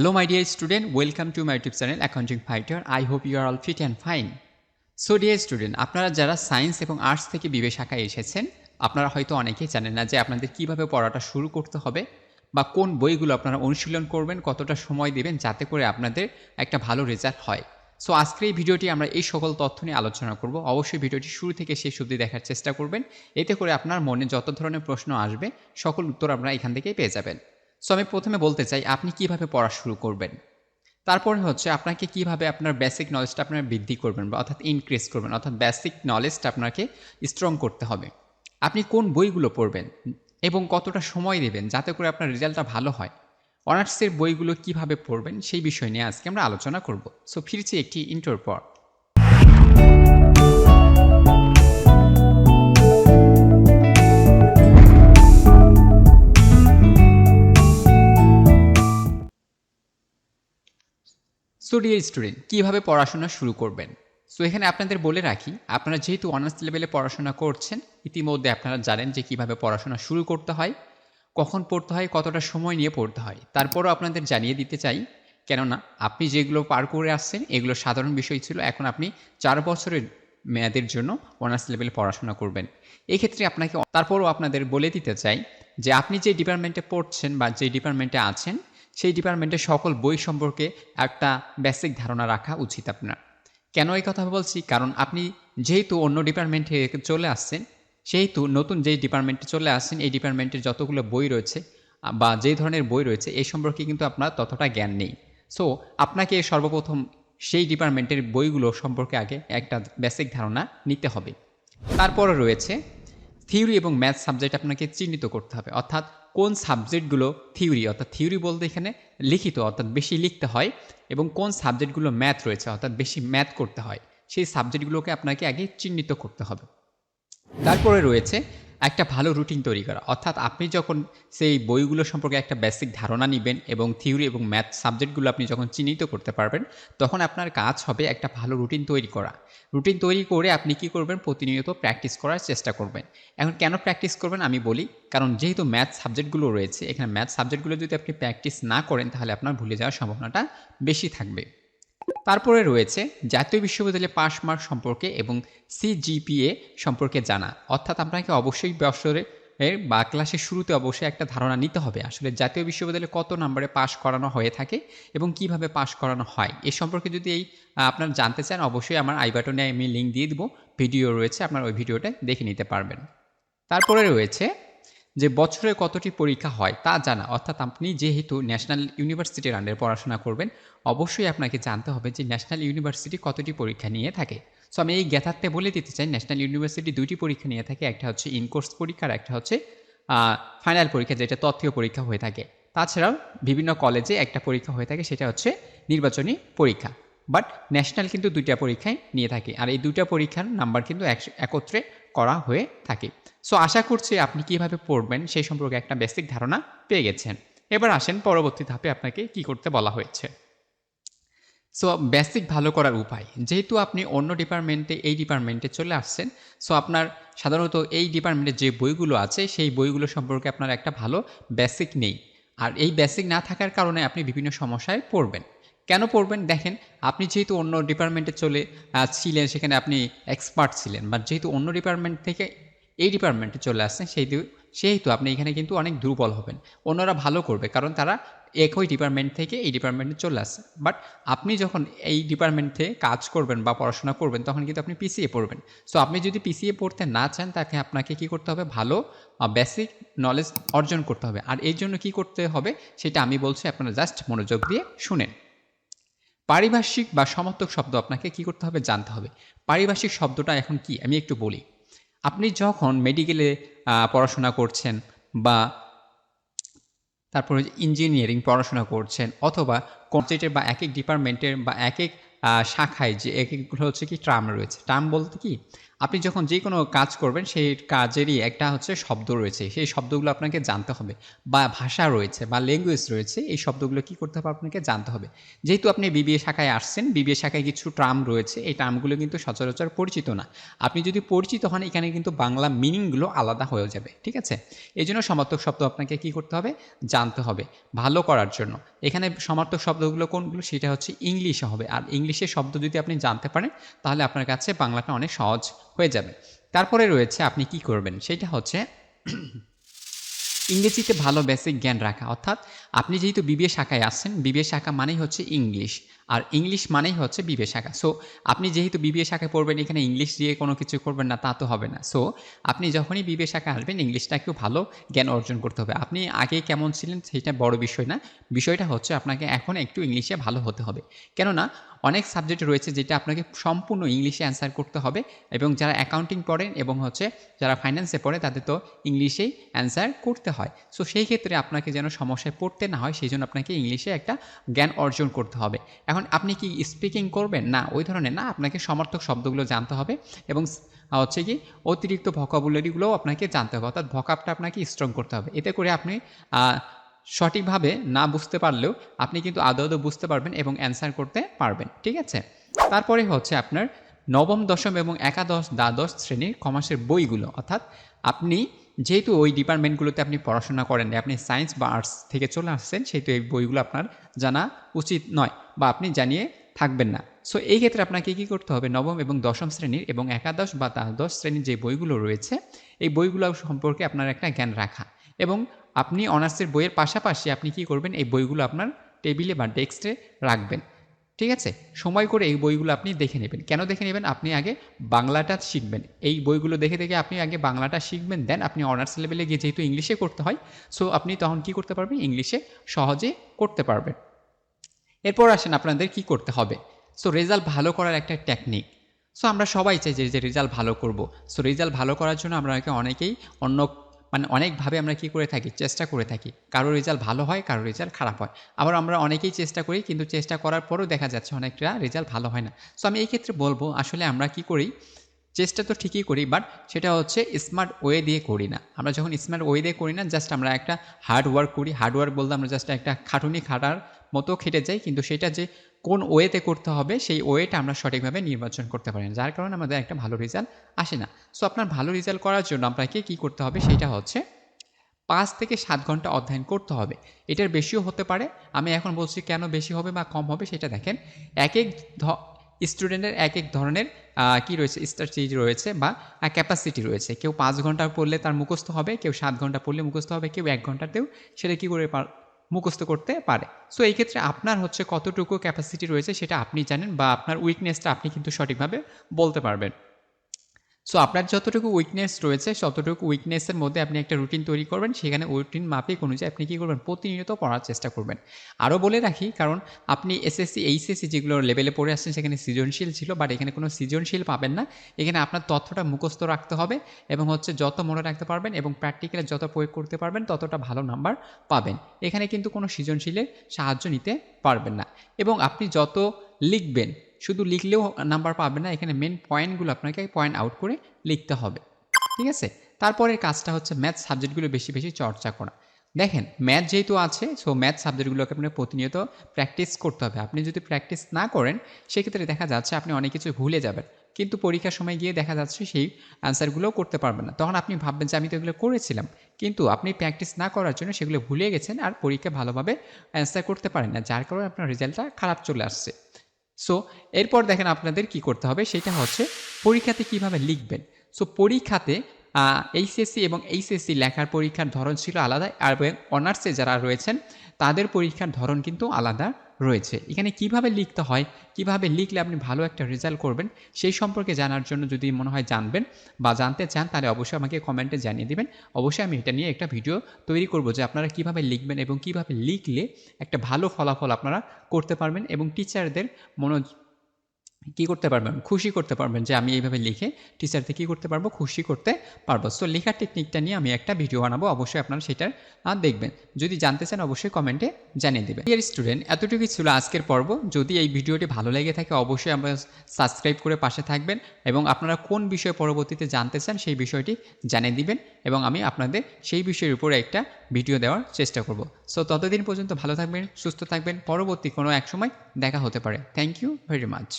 Hello, my dear student. Welcome to my YouTube channel, Accounting Fighter. I hope you are all fit and fine. So dear student আপনারা যারা science এবং arts থেকে বিবে শাখায় এসেছেন আপনারা হয়তো অনেকেই জানেন না যে আপনাদের কীভাবে পড়াটা শুরু করতে হবে বা কোন বইগুলো আপনারা অনুশীলন করবেন কতটা সময় দিবেন যাতে করে আপনাদের একটা ভালো রেজাল্ট হয় সো আজকের এই ভিডিওটি আমরা এই সকল তথ্য নিয়ে আলোচনা করব অবশ্যই ভিডিওটি শুরু থেকে শেষ অবধি দেখার চেষ্টা করবেন এতে করে আপনার মনে যত ধরনের প্রশ্ন আসবে সকল উত্তর আপনারা এখান থেকেই পেয়ে যাবেন সো আমি প্রথমে বলতে চাই, আপনি কীভাবে পড়া শুরু করবেন? তারপরে হচ্ছে, আপনাকে কীভাবে আপনার বেসিক নলেজটা আপনার বৃদ্ধি করবেন বা অর্থাৎ ইনক্রিজ করবেন, অর্থাৎ বেসিক নলেজটা আপনাকে স্ট্রং করতে হবে। আপনি কোন বইগুলো পড়বেন এবং কতটা সময় দেবেন যাতে করে আপনার রেজাল্টটা ভালো হয়, অনার্সের বইগুলো কীভাবে পড়বেন সেই বিষয় নিয়ে আজকে আমরা আলোচনা করব। সো ফিরছি একটি ইন্টোর পর। সো ডিয়ার স্টুডেন্ট কীভাবে পড়াশোনা শুরু করবেন? সো এখানে আপনাদের বলে রাখি, আপনারা যেহেতু অনার্স লেভেলে পড়াশোনা করছেন, ইতিমধ্যে আপনারা জানেন যে কীভাবে পড়াশোনা শুরু করতে হয়, কখন পড়তে হয়, কতটা সময় নিয়ে পড়তে হয়। তারপরও আপনাদের জানিয়ে দিতে চাই, কেননা আপনি যেগুলো পার করে আসছেন, এগুলো সাধারণ বিষয় ছিল, এখন আপনি চার বছরের মেয়াদের জন্য অনার্স লেভেলে পড়াশোনা করবেন। এক্ষেত্রে আপনাকে, তারপরও আপনাদের বলে দিতে চাই যে আপনি যে ডিপার্টমেন্টে পড়ছেন বা যে ডিপার্টমেন্টে আছেন সেই ডিপার্টমেন্টের সকল বই সম্পর্কে একটা বেসিক ধারণা রাখা উচিত আপনার। কেন এই কথা বলছি? কারণ আপনি যেহেতু অন্য ডিপার্টমেন্টে চলে আসছেন, সেহেতু নতুন যেই ডিপার্টমেন্টে চলে আসছেন, এই ডিপার্টমেন্টের যতগুলো বই রয়েছে, বা যে ধরনের বই রয়েছে এই সম্পর্কে কিন্তু আপনার ততটা জ্ঞান নেই। সো আপনাকে সর্বপ্রথম সেই ডিপার্টমেন্টের বইগুলো সম্পর্কে আগে একটা বেসিক ধারণা নিতে হবে। তারপরে রয়েছে থিওরি এবং ম্যাথ সাবজেক্ট আপনাকে চিহ্নিত করতে হবে। অর্থাৎ কোন সাবজেক্টগুলো থিওরি, অর্থাৎ থিওরি বলতে এখানে লিখিত, অর্থাৎ বেশি লিখতে হয়, এবং কোন সাবজেক্টগুলো ম্যাথ রয়েছে, অর্থাৎ বেশি ম্যাথ করতে হয়, সেই সাবজেক্টগুলোকে আপনাকে আগে চিহ্নিত করতে হবে। তারপরে রয়েছে একটা ভালো রুটিন তৈরি করা। অর্থাৎ আপনি যখন সেই বইগুলো সম্পর্কে একটা বেসিক ধারণা নেবেন এবং থিওরি এবং ম্যাথ সাবজেক্টগুলো আপনি যখন চিহ্নিত করতে পারবেন, তখন আপনার কাজ হবে একটা ভালো রুটিন তৈরি করা। রুটিন তৈরি করে আপনি কি করবেন? প্রতিনিয়ত প্র্যাকটিস করার চেষ্টা করবেন। এখন কেন প্র্যাকটিস করবেন আমি বলি, কারণ যেহেতু ম্যাথ সাবজেক্টগুলো রয়েছে, এখানে ম্যাথ সাবজেক্টগুলো যদি আপনি প্র্যাকটিস না করেন, তাহলে আপনার ভুলে যাওয়ার সম্ভাবনাটা বেশি থাকবে। তারপরে রয়েছে জাতীয় বিশ্ববিদ্যালয়ে পাস মার্ক সম্পর্কে এবং সিজিপিএ সম্পর্কে জানা। অর্থাৎ আপনাকে অবশ্যই বছরে বা ক্লাসের শুরুতে অবশ্যই একটা ধারণা নিতে হবে, আসলে জাতীয় বিশ্ববিদ্যালয়ে কত নম্বরে পাশ করানো হয়ে থাকে এবং কীভাবে পাশ করানো হয়। এ সম্পর্কে যদি এই আপনার জানতে চান, অবশ্যই আমার আই বাটনে আমি লিঙ্ক দিয়ে দেবো। ভিডিও রয়েছে, আপনার ওই ভিডিওটা দেখে নিতে পারবেন। তারপরে রয়েছে যে বছরে কতটি পরীক্ষা হয় তা জানা। অর্থাৎ আপনি যেহেতু ন্যাশনাল ইউনিভার্সিটির আন্ডারে পড়াশোনা করবেন, অবশ্যই আপনাকে জানতে হবে যে ন্যাশনাল ইউনিভার্সিটি কতটি পরীক্ষা নিয়ে থাকে। সো আমি এই জ্ঞাতার্থে বলে দিতে চাই, ন্যাশনাল ইউনিভার্সিটি দুইটি পরীক্ষা নিয়ে থাকে, একটা হচ্ছে ইনকোর্স পরীক্ষা আর একটা হচ্ছে ফাইনাল পরীক্ষা, যেটা তথ্য পরীক্ষা হয়ে থাকে। তাছাড়াও বিভিন্ন কলেজে একটা পরীক্ষা হয়ে থাকে, সেটা হচ্ছে নির্বাচনী পরীক্ষা। বাট ন্যাশনাল কিন্তু দুইটা পরীক্ষায় নিয়ে থাকে। আর এই দুইটা পরীক্ষার নাম্বার কিন্তু এক- একত্রে করা হয়ে থাকে। সো আশা করছি আপনি কীভাবে পড়বেন সেই সম্পর্কে একটা বেসিক ধারণা পেয়ে গেছেন। এবার আসেন পরবর্তী ধাপে আপনাকে কি করতে বলা হয়েছে। সো বেসিক ভালো করার উপায়। যেহেতু আপনি অন্য ডিপার্টমেন্টে এই ডিপার্টমেন্টে চলে আসছেন সো আপনার সাধারণত এই ডিপার্টমেন্টে যে বইগুলো আছে, সেই বইগুলো সম্পর্কে আপনার একটা ভালো বেসিক নেই। আর এই বেসিক না থাকার কারণে আপনি বিভিন্ন সমস্যায় পড়বেন। কেন পড়বেন? দেখেন, আপনি যেহেতু অন্য ডিপার্টমেন্টে চলে ছিলেন, সেখানে আপনি এক্সপার্ট ছিলেন বা যেহেতু অন্য ডিপার্টমেন্ট থেকে এই ডিপার্টমেন্টে চলে আসছেন সেই সেহেতু আপনি এখানে কিন্তু অনেক দুর্বল হবেন। অন্যরা ভালো করবে, কারণ তারা একই ডিপার্টমেন্ট থেকে এই ডিপার্টমেন্টে চলে আসছে। বাট আপনি যখন এই ডিপার্টমেন্টে কাজ করবেন বা পড়াশোনা করবেন, তখন কিন্তু আপনি পিছিয়ে পড়বেন। সো আপনি যদি পিছিয়ে পড়তে না চান, তাকে আপনাকে কি করতে হবে? ভালো বেসিক নলেজ অর্জন করতে হবে। আর এই জন্য কি করতে হবে? সেটা আমি বলছি, আপনারা জাস্ট মনোযোগ দিয়ে শুনেন। পারিভাষিক বা সমর্থক শব্দ আপনাকে কি করতে হবে? জানতে হবে। পারিভাষিক শব্দটা এখন কি? আমি একটু বলি। আপনি যখন মেডিকেলে পড়াশোনা করছেন বা তারপরে ইঞ্জিনিয়ারিং পড়াশোনা করছেন অথবা কনসেটের বা এক এক ডিপার্টমেন্টের বা এক এক শাখায় যে এক একগুলো হচ্ছে কি টার্ম রয়েছে। টার্ম বলতে কি? আপনি যখন যে কোনো কাজ করবেন, সেই কাজেরই একটা হচ্ছে শব্দ রয়েছে। সেই শব্দগুলো আপনাকে জানতে হবে বা ভাষা রয়েছে বা ল্যাঙ্গুয়েজ রয়েছে, এই শব্দগুলো কি করতে হবে আপনাকে জানতে হবে। যেহেতু আপনি বিবিএ শাখায় আসছেন, বিবিএ শাখায় কিছু টার্ম রয়েছে, এই টার্মগুলো কিন্তু সচরাচর পরিচিত না। আপনি যদি পরিচিত হন, এখানে কিন্তু বাংলা মিনিংগুলো আলাদা হয়ে যাবে, ঠিক আছে? এই জন্য সমার্থক শব্দ আপনাকে কি করতে হবে? জানতে হবে, ভালো করার জন্য। এখানে সমার্থক শব্দগুলো কোনগুলো? সেটা হচ্ছে ইংলিশে হবে। আর ইংলিশের শব্দ যদি আপনি জানতে পারেন, তাহলে আপনার কাছে বাংলাটা অনেক সহজ হয়ে যাবে। তারপরে রয়েছে আপনি কি করবেন? সেটা হচ্ছে ইংরেজিতে ভালো বেসিক জ্ঞান রাখা। অর্থাৎ আপনি যেহেতু বিবিএ শাখায় আসছেন বিবিএ শাখা মানেই হচ্ছে ইংলিশ আর ইংলিশ মানেই হচ্ছে বিবিএ শাখা। সো আপনি যেহেতু বিবিএ শাখায় পড়বেন, এখানে ইংলিশ দিয়ে কোনো কিছু করবেন না, তা তো হবে না। সো আপনি যখনই বিবিএ শাখায় আসবেন ইংলিশটাকেও ভালো জ্ঞান অর্জন করতে হবে। আপনি আগে কেমন ছিলেন সেটা বড় বিষয় না। বিষয়টা হচ্ছে আপনাকে এখন একটু ইংলিশে ভালো হতে হবে। কেননা, অনেক সাবজেক্ট রয়েছে যেটা আপনাকে সম্পূর্ণ ইংলিশে অ্যান্সার করতে হবে এবং যারা অ্যাকাউন্টিং পড়েন এবং হচ্ছে যারা ফাইন্যান্সে পড়ে, তাদের তো ইংলিশেই অ্যান্সার করতে হয়। সো সেই ক্ষেত্রে আপনাকে যেন সমস্যায় পড়তে না হয়, সেই জন্য আপনাকে ইংলিশে একটা জ্ঞান অর্জন করতে হবে। এখন আপনি কি স্পিকিং করবেন? না, ওই ধরনের না। আপনাকে সমর্থক শব্দগুলো জানতে হবে এবং হচ্ছে কি, অতিরিক্ত ভকাবুলারিগুলোও আপনাকে জানতে হবে। অর্থাৎ ভকাবটা আপনাকে স্ট্রং করতে হবে। এতে করে আপনি সঠিকভাবে না বুঝতে পারলেও আপনি কিন্তু আদৌ আদৌ বুঝতে পারবেন এবং অ্যান্সার করতে পারবেন। ঠিক আছে? তারপরে হচ্ছে আপনার নবম, দশম এবং একাদশ, দ্বাদশ শ্রেণির কমার্সের বইগুলো। অর্থাৎ আপনি যেহেতু ওই ডিপার্টমেন্টগুলোতে আপনি পড়াশোনা করেন আপনি সায়েন্স বা আর্টস থেকে চলে আসছেন, সেহেতু এই বইগুলো আপনার জানা উচিত নয়। বা আপনি জানিয়ে থাকবেন না। সো এই ক্ষেত্রে আপনাকে কী করতে হবে? নবম এবং দশম শ্রেণির এবং একাদশ বা দ্বাদশ শ্রেণির যে বইগুলো রয়েছে, এই বইগুলো সম্পর্কে আপনার একটা জ্ঞান রাখা। এবং আপনি অনার্সের বইয়ের পাশাপাশি আপনি কি করবেন? এই বইগুলো আপনার টেবিলে বা ডেস্কে রাখবেন। ঠিক আছে? সময় করে এই বইগুলো আপনি দেখে নেবেন। কেন দেখে নেবেন? আপনি আগে বাংলাটা শিখবেন। এই বইগুলো দেখে দেখে আপনি আগে বাংলাটা শিখবেন, দেন আপনি অনার্স লেভেলে গিয়ে যেহেতু ইংলিশে করতে হয় সো আপনি তখন কি করতে পারবেন? ইংলিশে সহজে করতে পারবেন। এরপর আসেন আপনাদের কি করতে হবে? সো রেজাল্ট ভালো করার একটা টেকনিক সো আমরা সবাই চাই যে রেজাল্ট ভালো করব। সো রেজাল্ট ভালো করার জন্য আমরা অনেকেই অন্য মানে অনেকভাবে আমরা কি করে থাকি? চেষ্টা করে থাকি। কারও রেজাল্ট ভালো হয়, কারও রেজাল্ট খারাপ হয়। আবার আমরা অনেকেই চেষ্টা করি, কিন্তু চেষ্টা করার পরও দেখা যাচ্ছে অনেকটা রেজাল্ট ভালো হয় না। সো আমি এই ক্ষেত্রে বলব, আসলে আমরা কি করি? চেষ্টা তো ঠিকই করি বাট সেটা হচ্ছে স্মার্ট ওয়ে দিয়ে করি না। আমরা যখন স্মার্ট ওয়ে দিয়ে করি না জাস্ট আমরা একটা হার্ড ওয়ার্ক করি। হার্ড ওয়ার্ক বলতে আমরা জাস্ট একটা খাটুনি খাটার মতো খেটে যাই, কিন্তু সেটা যে কোন ওয়েতে করতে হবে, সেই ওয়েটা আমরা সঠিকভাবে নির্বাচন করতে পারি না। যার কারণে আমাদের একটা ভালো রেজাল্ট আসে না। সো আপনার ভালো রেজাল্ট করার জন্য আপনাকে কী করতে হবে, সেটা হচ্ছে পাঁচ থেকে সাত ঘণ্টা অধ্যয়ন করতে হবে। এটার বেশিও হতে পারে। আমি এখন বলছি কেন বেশি হবে বা কম হবে, সেটা দেখেন। এক এক স্টুডেন্টের এক এক ধরনের কি রয়েছে স্ট্র্যাটেজি রয়েছে বা ক্যাপাসিটি রয়েছে। কেউ পাঁচ ঘণ্টা পড়লে তার মুখস্থ হবে, কেউ সাত ঘণ্টা পড়লে মুখস্থ হবে, কেউ এক ঘন্টাতেও সেটা কী করে মুখস্থ করতে পারে। সো এই ক্ষেত্রে আপনার হচ্ছে কতটুকু ক্যাপাসিটি রয়েছে সেটা আপনি জানেন বা আপনার উইকনেসটা আপনি কিন্তু সঠিকভাবে বলতে পারবেন। সো আপনার যতটুকু উইকনেস রয়েছে, ততটুকু উইকনেসের মধ্যে আপনি একটা রুটিন তৈরি করবেন। সেখানে রুটিন মাফিক অনুযায়ী আপনি কী করবেন? প্রতিনিয়ত পড়ার চেষ্টা করবেন। আরও বলে রাখি, কারণ আপনি এসএসসি এইচএসসি যেগুলো লেভেলে পড়ে আসছেন, সেখানে সৃজনশীল ছিল বাট এখানে কোনো সৃজনশীল পাবেন না। এখানে আপনার তথ্যটা মুখস্থ রাখতে হবে এবং হচ্ছে যত মনে রাখতে পারবেন এবং প্র্যাকটিক্যালে যত প্রয়োগ করতে পারবেন, ততটা ভালো নাম্বার পাবেন। এখানে কিন্তু কোনো সৃজনশীলের সাহায্য নিতে পারবেন না। এবং আপনি যত লিখবেন শুধু লিখলেও নাম্বার পাবে না, এখানে মেন পয়েন্টগুলো আপনাকে পয়েন্ট আউট করে লিখতে হবে। ঠিক আছে? তারপরের কাজটা হচ্ছে ম্যাথ সাবজেক্টগুলো বেশি বেশি চর্চা করা। দেখেন ম্যাথ যেহেতু আছে সো ম্যাথ সাবজেক্টগুলোকে আপনার প্রতিনিয়ত প্র্যাকটিস করতে হবে। আপনি যদি প্র্যাকটিস না করেন, সেক্ষেত্রে দেখা যাচ্ছে আপনি অনেক কিছু ভুলে যাবেন। কিন্তু পরীক্ষার সময় গিয়ে দেখা যাচ্ছে সেই অ্যান্সারগুলোও করতে পারবেন না। তখন আপনি ভাববেন যে, আমি তো এগুলো করেছিলাম। কিন্তু আপনি প্র্যাকটিস না করার জন্য সেগুলো ভুলে গেছেন আর পরীক্ষা ভালোভাবে অ্যান্সার করতে পারেন না, যার কারণে আপনার রেজাল্টটা খারাপ চলে আসছে। সো এরপর দেখেন আপনাদের কি করতে হবে? সেটা হচ্ছে পরীক্ষাতে কীভাবে লিখবেন? সো পরীক্ষাতে এইচএসসি এবং এইচএসসি লেখার পরীক্ষার ধরন ছিল আলাদা। আর, অনার্সে যারা রয়েছেন, তাদের পরীক্ষার ধরন কিন্তু আলাদা। রয়েছে। এখানে কীভাবে লিখতে হয়, কীভাবে লিখলে আপনি ভালো একটা রেজাল্ট করবেন, সেই সম্পর্কে জানার জন্য যদি মনে হয় জানবেন বা জানতে চান, তাহলে অবশ্যই আমাকে কমেন্টে জানিয়ে দেবেন। অবশ্যই আমি এটা নিয়ে একটা ভিডিও তৈরি করব যে আপনারা কীভাবে লিখবেন এবং কীভাবে লিখলে একটা ভালো ফলাফল আপনারা করতে পারবেন এবং টিচারদের মনো কি করতে পারবেন? খুশি করতে পারবেন যে আমি এইভাবে লিখে টিচারকে কি করতে পারব? খুশি করতে পারব। সো লেখার টেকনিকটা নিয়ে আমি একটা ভিডিও বানাবো। অবশ্যই আপনারা সেটার দেখবেন। যদি জানতে চান, অবশ্যই কমেন্টে জানিয়ে দেবেন। ডিয়ার স্টুডেন্ট এতটুকুই ছিল আজকের পর্ব। যদি এই ভিডিওটি ভালো লেগে থাকে, অবশ্যই আমরা সাবস্ক্রাইব করে পাশে থাকবেন এবং আপনারা কোন বিষয়ে পরবর্তীতে জানতে চান, সেই বিষয়টি জানিয়ে দিবেন এবং আমি আপনাদের সেই বিষয়ের উপরে একটা ভিডিও দেওয়ার চেষ্টা করব। সো ততদিন পর্যন্ত ভালো থাকবেন, সুস্থ থাকবেন। পরবর্তী কোনো এক সময় দেখা হতে পারে। Thank you very much